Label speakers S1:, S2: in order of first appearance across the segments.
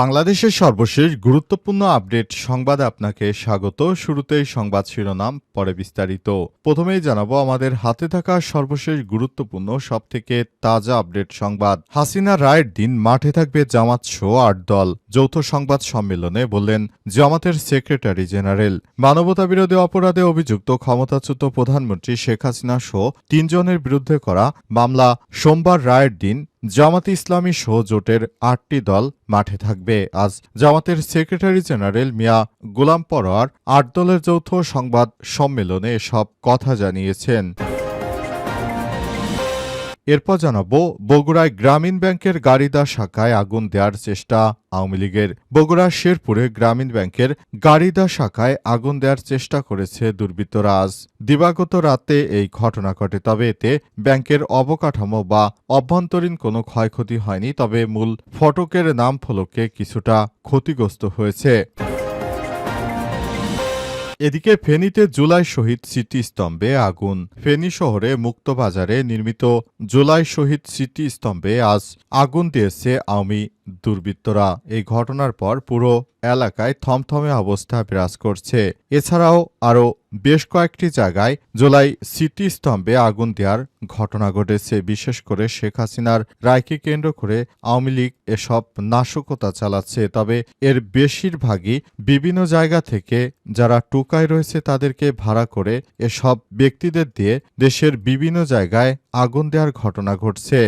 S1: বাংলাদেশের সর্বশেষ গুরুত্বপূর্ণ আপডেট সংবাদে আপনাকে স্বাগত। শুরুতেই সংবাদ শিরোনাম, পরে বিস্তারিত। প্রথমেই জানাব, আমাদের হাতে থাকা সর্বশেষ গুরুত্বপূর্ণ, সবথেকে তাজা আপডেট সংবাদ। হাসিনা রায়ের দিন মাঠে থাকবে জামাত সহ আট দল। যৌথ সংবাদ সম্মেলনে বললেন, জামাতের সেক্রেটারি জেনারেল। মানবতাবিরোধী অপরাধে অভিযুক্ত ক্ষমতাচ্যুত প্রধানমন্ত্রী শেখ হাসিনা সহ তিনজনের বিরুদ্ধে করা মামলা। সোমবার রায়ের দিন জামাত ইসলামী সহ জোটের আটটি দল মাঠে থাকবে। আজ জামাতের সেক্রেটারি জেনারেল মিয়া গোলাম পরোয়ার আট দলের যৌথ সংবাদ সম্মেলনে সব কথা জানিয়েছেন। এরপর জানাব, বগুড়ায় গ্রামীণ ব্যাংকের গাড়িদা শাখায় আগুন দেওয়ার চেষ্টা আওয়ামী লীগের। বগুড়ার শেরপুরে গ্রামীণ ব্যাংকের গাড়িদা শাখায় আগুন দেওয়ার চেষ্টা করেছে দুর্বৃত্তরা আজ। দিবাগত রাতে এই ঘটনা ঘটে, তবে এতে ব্যাংকের অবকাঠামো বা অভ্যন্তরীণ কোনো ক্ষয়ক্ষতি হয়নি, তবে মূল ফটকের নাম ফলকে কিছুটা ক্ষতিগ্রস্ত হয়েছে। এদিকে ফেনীতে জুলাই শহীদ স্মৃতিস্তম্ভে আগুন। ফেনী শহরে মুক্তবাজারে নির্মিত জুলাই শহীদ স্মৃতিস্তম্ভে আজ আগুন দিয়েছে আওয়ামী দুর্বৃত্তরা এই ঘটনার পর পুরো এলাকায় থমথমে অবস্থা বিরাজ করছে। এছাড়াও আরও বেশ কয়েকটি জায়গায় জুলাই স্মৃতিস্তম্ভে আগুন দেওয়ার ঘটনা ঘটেছে। বিশেষ করে শেখ হাসিনার রায়কে কেন্দ্র করে আওয়ামী লীগ এসব নাশকতা চালাচ্ছে। তবে এর বেশিরভাগই বিভিন্ন জায়গা থেকে যারা টুকায় রয়েছে তাদেরকে ভাড়া করে এসব ব্যক্তিদের দিয়ে দেশের বিভিন্ন জায়গায় আগুন দেওয়ার ঘটনা ঘটছে।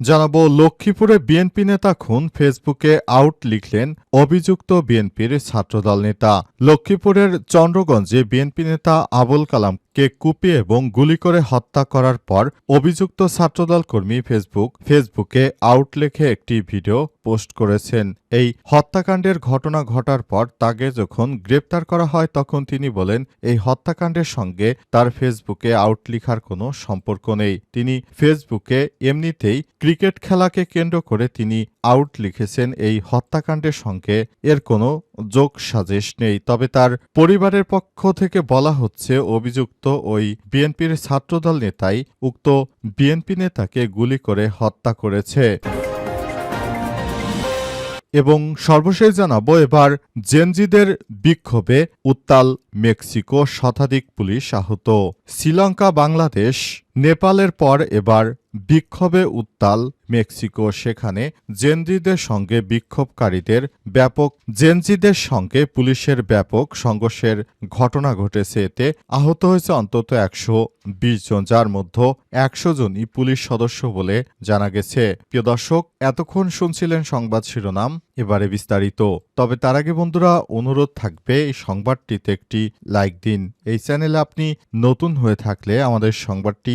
S1: জানাব, লক্ষ্মীপুরে বিএনপি নেতা খুন, ফেসবুকে আউট লিখলেন অভিযুক্ত বিএনপির ছাত্রদল নেতা। লক্ষ্মীপুরের চন্দ্রগঞ্জে বিএনপি নেতা আবুল কালামকে কুপিয়ে এবং গুলি করে হত্যা করার পর অভিযুক্ত ছাত্রদল কর্মী ফেসবুক, ফেসবুকে আউট লেখে একটি ভিডিও পোস্ট করেছেন। এই হত্যাকাণ্ডের ঘটনা ঘটার পর তাকে যখন গ্রেপ্তার করা হয় তখন তিনি বলেন, এই হত্যাকাণ্ডের সঙ্গে তার ফেসবুকে আউট লিখার কোনো সম্পর্ক নেই। তিনি ফেসবুকে এমনিতেই ক্রিকেট খেলাকে কেন্দ্র করে তিনি আউট লিখেছেন, এই হত্যাকাণ্ডের সঙ্গে এর কোনো যোগ সাজেশ নেই। তবে তার পরিবারের পক্ষ থেকে বলা হচ্ছে, অভিযুক্ত ওই বিএনপির ছাত্রদল নেতাই উক্ত বিএনপি নেতাকে গুলি করে হত্যা করেছে। এবং সর্বশেষ জানাব, এবার জেনজিদের বিক্ষোভে উত্তাল মেক্সিকো শতাধিক পুলিশ আহত। শ্রীলঙ্কা, বাংলাদেশ নেপালের পর এবার বিক্ষোভে উত্তাল মেক্সিকো সেখানে জেনজিদের সঙ্গে বিক্ষোভকারীদের ব্যাপক, জেনজিদের সঙ্গে পুলিশের ব্যাপক সংঘর্ষের ঘটনা ঘটেছে এতে আহত হয়েছে অন্তত একশো বিশ জন, যার মধ্যে একশো জনই পুলিশ সদস্য বলে জানা গেছে। প্রিয় দর্শক, এতক্ষণ শুনছিলেন সংবাদ শিরোনাম, এবারে বিস্তারিত। তবে তার আগে বন্ধুরা, অনুরোধ থাকবে এই সংবাদটিতে একটি লাইক দিন। এই চ্যানেলে আপনি নতুন হয়ে থাকলে আমাদের সংবাদটি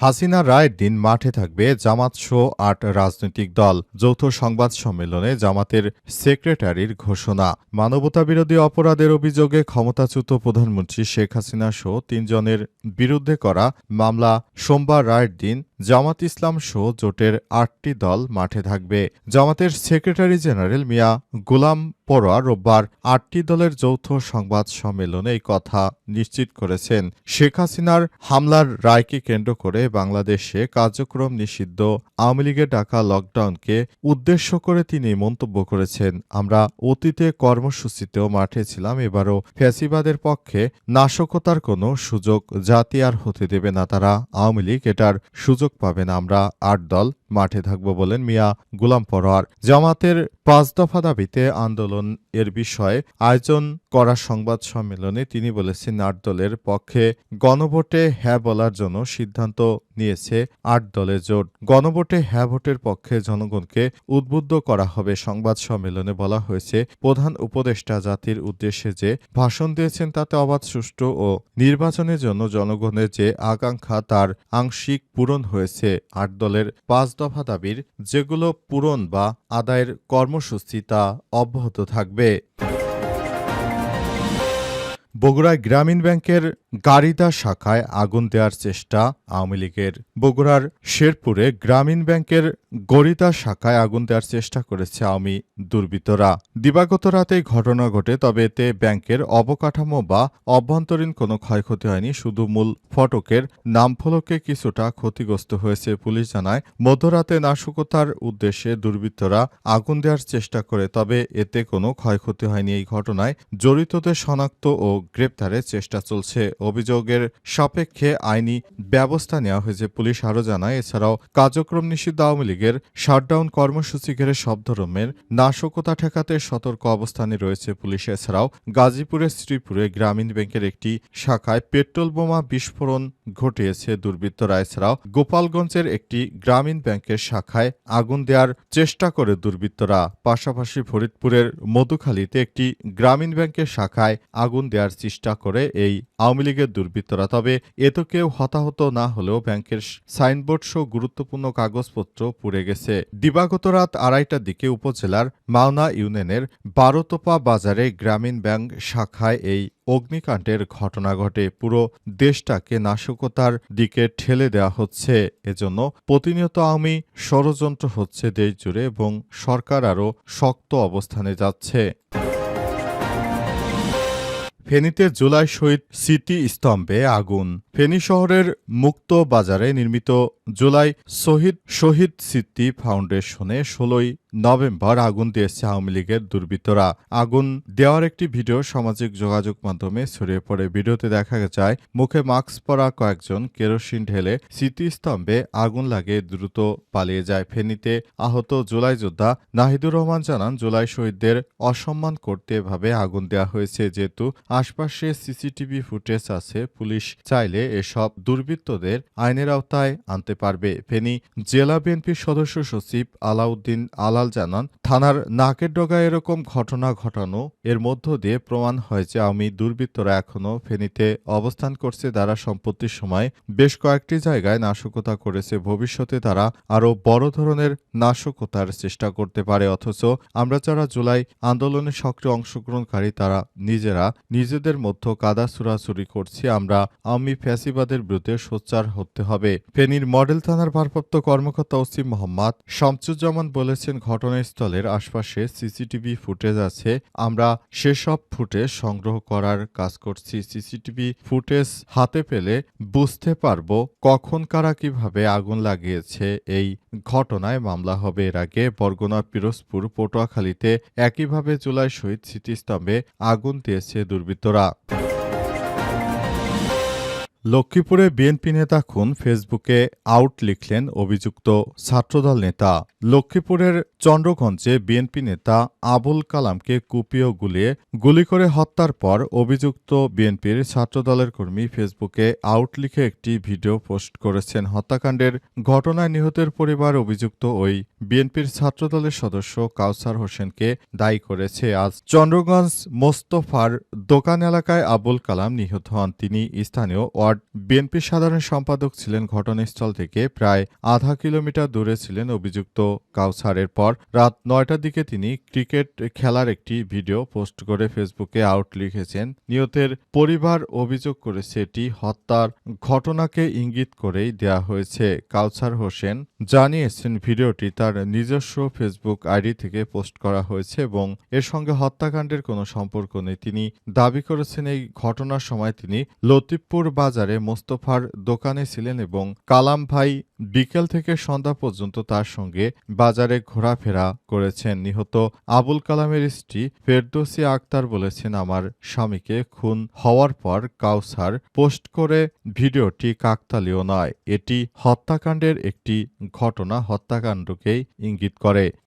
S1: হাসিনা রায়ের দিন মাঠে থাকবে জামাত শো আট রাজনৈতিক দল। যৌথ সংবাদ সম্মেলনে জামাতের সেক্রেটারির ঘোষণা। মানবতাবিরোধী অপরাধের অভিযোগে ক্ষমতাচ্যুত প্রধানমন্ত্রী শেখ হাসিনা সহ তিনজনের বিরুদ্ধে করা মামলা সোমবার রায়ের দিন জামাত ইসলাম সহ জোটের আটটি দল মাঠে থাকবে। জামাতের সেক্রেটারি জেনারেল মিয়া গোলাম পরোয়া রোববার আটটি দলের যৌথ সংবাদ সম্মেলনে এই কথা নিশ্চিত করেছেন। শেখ হাসিনার হামলার রায়কে কেন্দ্র করে বাংলাদেশে কার্যক্রম নিষিদ্ধ, আওয়ামী লীগের ডাকা লকডাউনকে উদ্দেশ্য করে তিনি মন্তব্য করেছেন। আমরা অতীতে কর্মসূচিতেও মাঠে ছিলাম, এবারও ফ্যাসিবাদের পক্ষে নাশকতার কোনো সুযোগ জাতি আর হতে দেবে না তারা। আওয়ামী লীগ এটার সুযোগ পাবে না, আমরা আট দল মাঠে থাকব বলেন মিয়া গুলাম পরোয়ার। জামাতের পাঁচ দফা দাবিতে আন্দোলন এর বিষয়ে আয়োজন করা সংবাদ সম্মেলনে তিনি বলেছেন আট দলের পক্ষে গণভোটে হ্যাঁ বলার জন্য সিদ্ধান্ত নিয়েছে আট দলের জোট। গণভোটে হ্যাঁ ভোটের পক্ষে জনগণকে উদ্বুদ্ধ করা হবে সংবাদ সম্মেলনে বলা হয়েছে, প্রধান উপদেষ্টা জাতির উদ্দেশ্যে যে ভাষণ দিয়েছেন তাতে অবাধ, সুষ্ঠু ও নির্বাচনের জন্য জনগণের যে আকাঙ্ক্ষা তার আংশিক পূরণ হয়েছে। আট দলের পাঁচ দফা দাবির যেগুলো পূরণ বা আদায়ের কর্মসূচি তা অব্যাহত থাকবে। বগুড়ায় গ্রামীণ ব্যাংকের গাড়িদা শাখায় আগুন দেওয়ার চেষ্টা আওয়ামী লীগের। বগুড়ার শেরপুরে গ্রামীণ ব্যাংকের গরিদা শাখায় আগুন দেওয়ার চেষ্টা করেছে আওয়ামী দুর্বৃত্তরা। দিবাগত রাতে ঘটনা ঘটে, তবে এতে ব্যাংকের অবকাঠামো বা অভ্যন্তরীণ কোনো ক্ষয়ক্ষতি হয়নি, শুধু মূল ফটকের নামফলকে কিছুটা ক্ষতিগ্রস্ত হয়েছে পুলিশ জানায়। মধ্যরাতে নাশকতার উদ্দেশ্যে দুর্বৃত্তরা আগুন দেওয়ার চেষ্টা করে, তবে এতে কোনো ক্ষয়ক্ষতি হয়নি। এই ঘটনায় জড়িতদের শনাক্ত ও গ্রেপ্তারের চেষ্টা চলছে। অভিযোগের সাপেক্ষে আইনি ব্যবস্থা নেওয়া হয়েছে, পুলিশ আরও জানায়। এছাড়াও কার্যক্রম নিষিদ্ধ আওয়ামী লীগের শাটডাউন কর্মসূচি ঘিরে সব ধরনের নাশকতা ঠেকাতে সতর্ক অবস্থানে রয়েছে পুলিশ। এছাড়াও গাজীপুরের শ্রীপুরে গ্রামীণ ব্যাংকের একটি শাখায় পেট্রোল বোমা বিস্ফোরণ ঘটিয়েছে দুর্বৃত্তরা। এছাড়াও গোপালগঞ্জের একটি গ্রামীণ ব্যাংকের শাখায় আগুন দেওয়ার চেষ্টা করে দুর্বৃত্তরা। পাশাপাশি ফরিদপুরের মধুখালীতে একটি গ্রামীণ ব্যাংকের শাখায় আগুন দেওয়ার চেষ্টা করে এই আওয়ামী লীগের দুর্বৃত্তরা, তবে এত কেউ হতাহত না হলেও ব্যাংকের সাইনবোর্ড সহ গুরুত্বপূর্ণ কাগজপত্র পুড়ে গেছে। দিবাগত রাত আড়াইটার দিকে উপজেলার মাওনা ইউনিয়নের বারোতোপা বাজারে গ্রামীণ ব্যাংক শাখায় এই অগ্নিকাণ্ডের ঘটনা ঘটে। পুরো দেশটাকে নাশকতার দিকে ঠেলে দেওয়া হচ্ছে। এজন্য প্রতিনিয়ত আওয়ামী ষড়যন্ত্র হচ্ছে দেশ জুড়ে এবং সরকার আরও শক্ত অবস্থানে যাচ্ছে। ফেনীতে জুলাই শহীদ স্মৃতি স্তম্ভে আগুন। ফেনী শহরের মুক্ত বাজারে নির্মিত জুলাই শহীদ শহীদ স্মৃতি ফাউন্ডেশনে ষোলোই নভেম্বর আগুন দিয়েছে আওয়ামী লীগের দুর্বৃত্তরা। আগুন দেওয়ার একটি ভিডিও সামাজিক যোগাযোগ মাধ্যমে ছড়িয়ে পড়ে। ভিডিওতে দেখা যায়, মুখে মাস্ক পরা কয়েকজন কেরোসিন ঢেলে স্মৃতিস্তম্ভে আগুন লাগে দ্রুত পালিয়ে যায়। ফেনীতে আহত জুলাই যোদ্ধা নাহিদুর রহমান জানান, জুলাই শহীদদের অসম্মান করতে এভাবে আগুন দেওয়া হয়েছে। যেহেতু আশপাশে সিসিটিভি ফুটেজ আছে, পুলিশ চাইলে এসব দুর্বৃত্তদের আইনের আওতায় আনতে পারবে। ফেনী জেলা বিএনপির সদস্য সচিব আলাউদ্দিন আলাল জানান, থানার নাকের ডগায় এরকম ঘটনা ঘটানো, এর মধ্য দিয়ে প্রমাণ হয় যে আওয়ামী দুর্বৃত্তরা এখনও ফেনীতে অবস্থান করছে। দ্বারা সম্পত্তির সময় বেশ কয়েকটি জায়গায় নাশকতা করেছে। ভবিষ্যতে তারা আরও বড় ধরনের নাশকতার চেষ্টা করতে পারে। অথচ আমরা যারা জুলাই আন্দোলনে সক্রিয় অংশগ্রহণকারী, তারা নিজেরা নিজেদের মধ্যে কাদা চুরাচুরি করছি। আমরা আওয়ামী ফ্যাসিবাদের বিরুদ্ধে সোচ্চার হতে হবে। ফেনীর মডেল থানার ভারপ্রাপ্ত কর্মকর্তা ওসিম মোহাম্মদ শামসুজ্জামান বলেছেন, ঘটনাস্থলের আশপাশে সিসিটিভি ফুটেজ আছে। আমরা সেসব ফুটেজ সংগ্রহ করার কাজ করছি। সিসিটিভি ফুটেজ হাতে পেলে বুঝতে পারব কখন কারা কীভাবে আগুন লাগিয়েছে। এই ঘটনায় মামলা হবে এর আগে বরগুনা, পিরোজপুর, পটুয়াখালীতে। একইভাবে জুলাই শহীদ স্মৃতিস্তম্ভে আগুন দিয়েছে দুর্বৃত্তরা। লক্ষ্মীপুরে বিএনপি নেতা খুন, ফেসবুকে আউট লিখলেন অভিযুক্ত ছাত্রদল নেতা। লক্ষ্মীপুরের চন্দ্রগঞ্জে বিএনপি নেতা আবুল কালামকে কুপিয়ে গুলিয়ে গুলি করে হত্যার পর অভিযুক্ত বিএনপির ছাত্রদলের কর্মী ফেসবুকে আউট লিখে একটি ভিডিও পোস্ট করেছেন। হত্যাকাণ্ডের ঘটনায় নিহতের পরিবার অভিযুক্ত ওই বিএনপির ছাত্রদলের সদস্য কাউসার হোসেনকে দায়ী করেছে। আজ চন্দ্রগঞ্জ মোস্তফার দোকান এলাকায় আবুল কালাম নিহত হন। তিনি স্থানীয় ওয়ার্ড বিএনপির সাধারণ সম্পাদক ছিলেন ঘটনাস্থল থেকে প্রায় আধা কিলোমিটার দূরে ছিলেন অভিযুক্ত কাউসারের পর রাত নয়টার দিকে তিনি ক্রিকেট খেলার একটি ভিডিও পোস্ট করে ফেসবুকে আউট লিখেছেন। নিহতের পরিবার অভিযোগ করেছে, এটি হত্যার ঘটনাকে ইঙ্গিত করেই দেয়া হয়েছে। কাউসার হোসেন জানিয়েছেন, ভিডিওটি তার নিজস্ব ফেসবুক আইডি থেকে পোস্ট করা হয়েছে এবং এর সঙ্গে হত্যাকাণ্ডের কোনো সম্পর্ক নেই। তিনি দাবি করেছেন, এই ঘটনার সময় তিনি লতিফপুর বাজারে মোস্তফার দোকানে ছিলেন এবং কালাম ভাই বিকেল থেকে সন্ধ্যা পর্যন্ত তার সঙ্গে বাজারে ঘোরাফেরা করেছেন। নিহত আবুল কালামের স্ত্রী ফেরদৌসি আক্তার বলেছেন, আমার স্বামীকে খুন হওয়ার পর কাউসার পোস্ট করে ভিডিওটি কাকতালীয় নয়। এটি হত্যাকাণ্ডের একটি ঘটনা। হত্যাকাণ্ডকেই ইঙ্গিত করে।